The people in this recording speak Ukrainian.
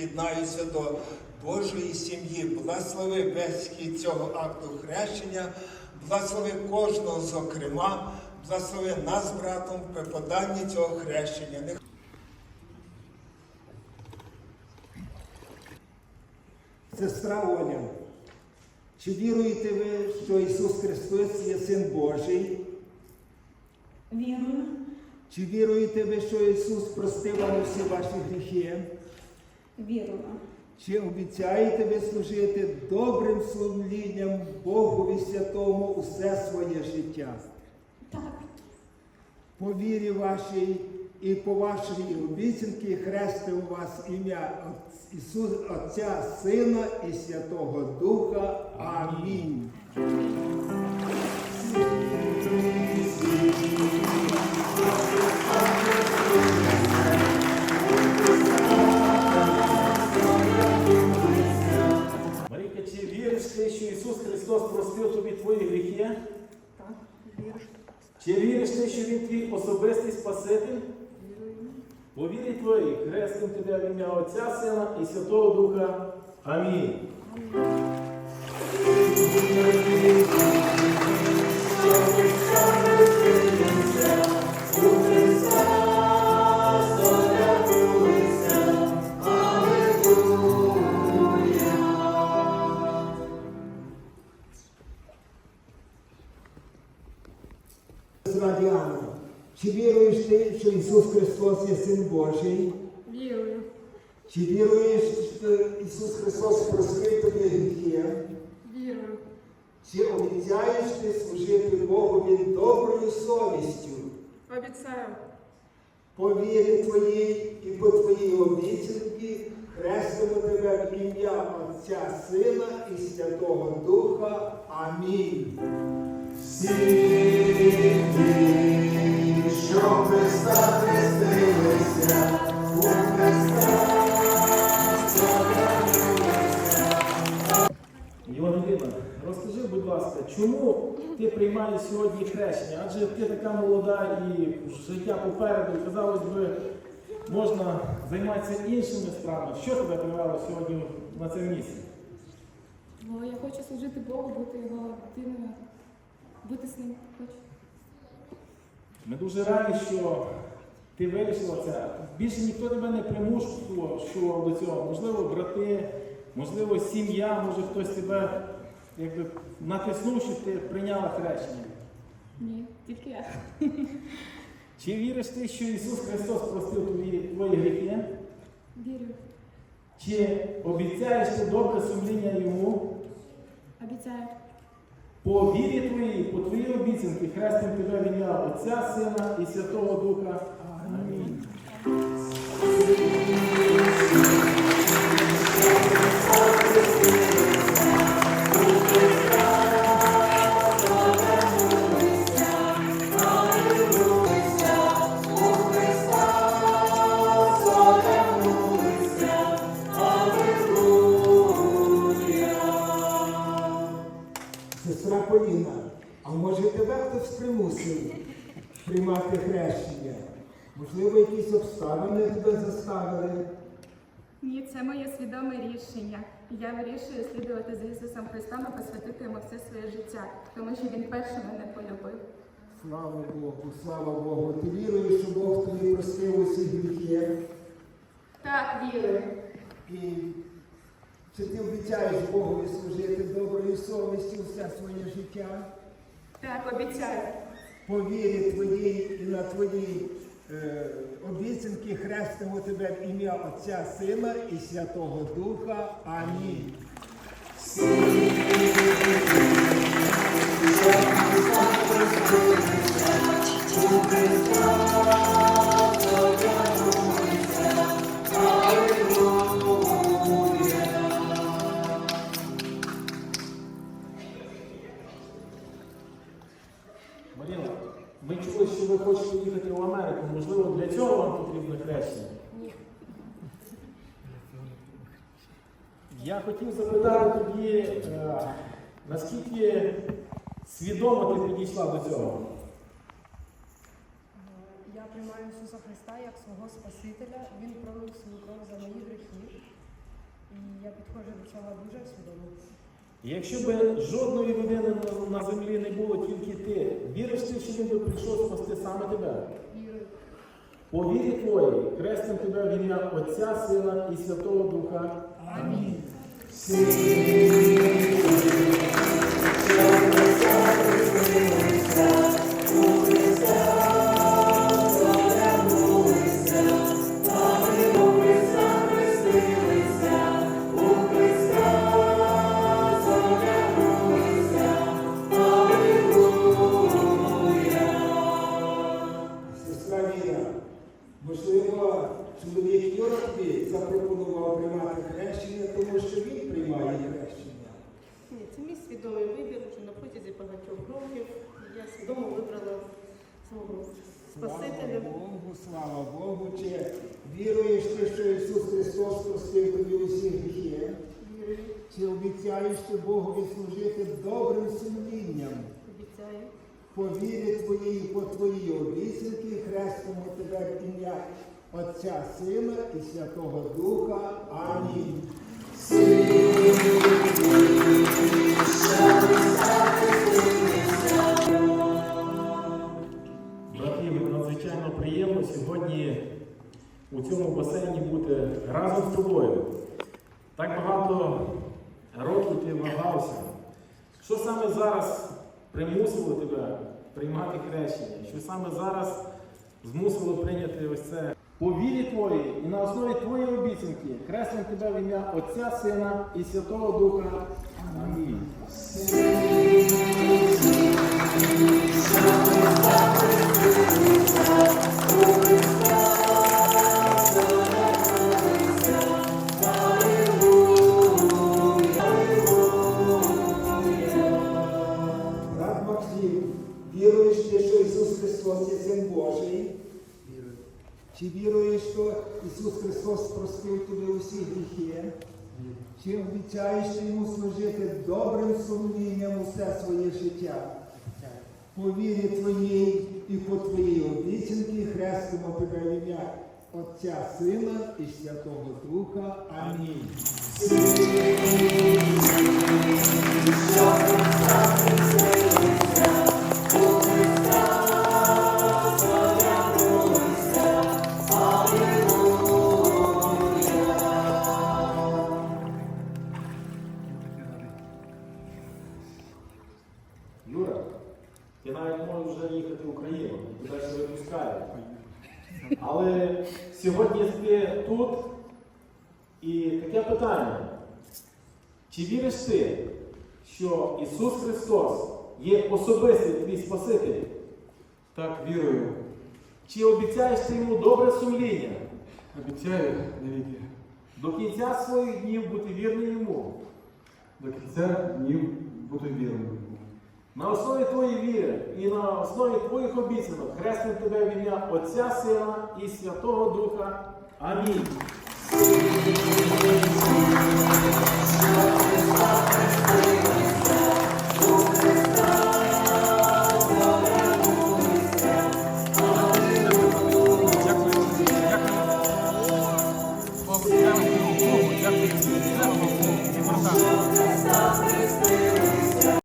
приєднаюся до Божої сім'ї. Благослови весь хід цього акту хрещення, благослови кожного, зокрема, благослови нас братом в преподанні цього хрещення. Сестра Оля, чи віруєте ви, що Ісус Христос є Син Божий? Вірую, Чи віруєте ви, що Ісус простив вам усі ваші гріхи? Вірую, Чи обіцяєте ви служити добрим сумлінням Богові Святому усе своє життя? так, По вірі вашій і по вашій обіцянці хрестив вас ім'я Ісуса Ісус, Отця, Сина і Святого Духа. Амінь. Чи віриш ти, що Він твій особистий Спаситель? У вірі твоїй хрестим тебе в ім'я Отця, Сина і Святого Духа. Амінь. Сестра Діана, чи віруєш ти, що Ісус Христос є Син Божий? вірую, Чи віруєш, що Ісус Христос простив тобі гріхи? вірую, Чи обіцяєш ти служити Богові доброю совістю? обіцяю, По вірі твоїй і по твоїй обіцянці хрестимо тебе в ім'я Отця Сина і Святого Духа. Амінь. Всі що Христа хрестилися, у Христа Євангеліна, розкажи, будь ласка, чому ти приймаєш сьогодні хрещення? Адже ти така молода і життя попереду, казалось би, можна займатися іншими справами. Що тебе привело сьогодні на це місце? Бо я хочу служити Богу, бути його дитиною, бути з ним хочу. Ми дуже раді, що ти вирішила це. Більше ніхто тебе не примушував що до цього. Можливо, брати, можливо, сім'я, може хтось тебе якби, натиснув, щоб ти прийняла хрещення. Ні, тільки я. Чи віриш ти, що Ісус Христос простив тобі твої гріхи? Вірю, Чи обіцяєш ти добре сумління Йому? обіцяю, По вірі твоїй, по твоїй обіцянки, хрестим тебе в Отця, Сина і Святого Духа. Амінь. Сестра Поліна, а може тебе хтось примусив приймати хрещення? Можливо, якісь обставини тебе заставили? ні, це моє свідоме рішення. Я вирішую слідувати за Ісусом Христом і посвятити йому все своє життя, тому що Він перший мене полюбив. Слава Богу, слава Богу. Ти віруєш, що Бог тобі простив усі гріхи? Так, вірую. І чи ти обіцяєш Богові служити доброю совістю все своє життя? Так, обіцяю. По вірі твоїй і на твоїй е, обіцянки хрестимо тебе в ім'я Отця Сина і Святого Духа. Амінь. цього вам потрібне хрещення? Ні. Я хотів запитати тоді, е, наскільки свідомо ти підійшла до цього? Я приймаю Ісуса Христа як свого Спасителя. Він пролив свою кров за мої гріхи. І я підходжу до цього дуже свідомо. Якщо б жодної людини на землі не було, тільки ти, віриш ти, що він би прийшов спасти саме тебе? По вірі твоїй хрестим тебе в ім'я Отця, Сина і Святого Духа. Амінь. Це мій свідомий вибір вже на протязі багатьох років. Я свідомо вибрала свого Спасителя. Слава Богу, слава Богу. Чи віруєш ти, що Ісус Христос простив тобі усі гріхи? Вірую, Чи обіцяєш ти Богові служити добрим сумлінням? обіцяю. По вірі твоїй, по твоїй обіцянки, хрестимо тебе в ім'я Отця, Сина і Святого Духа. Амінь. Братів, надзвичайно приємно сьогодні у цьому басейні бути разом з тобою. Так багато років ти вагався. Що саме зараз примусило тебе приймати хрещення? Що саме зараз змусило прийняти ось це? По вірі твоїй і на основі твоєї обіцянки хрестим тебе в ім'я Отця, Сина і Святого Духа. Амінь. Чи віруєш, що Ісус Христос простив тобі усі гріхи? Чи обіцяєш йому служити добрим сумлінням усе своє життя? По вірі твоїй і по твоїй обіцянки хрестимо тебе ім'я Отця, Сина і Святого Духа. Амінь. Таке питання. Чи віриш ти, що Ісус Христос є особистий твій Спаситель? Так, вірую. Чи обіцяєш ти йому добре сумління? Обіцяю навіки. До кінця своїх днів бути вірним йому? До кінця днів буду вірним. На основі твоєї віри і на основі твоїх обіцянок хрестим тебе в ім'я Отця Сина і Святого Духа. Амінь. Брат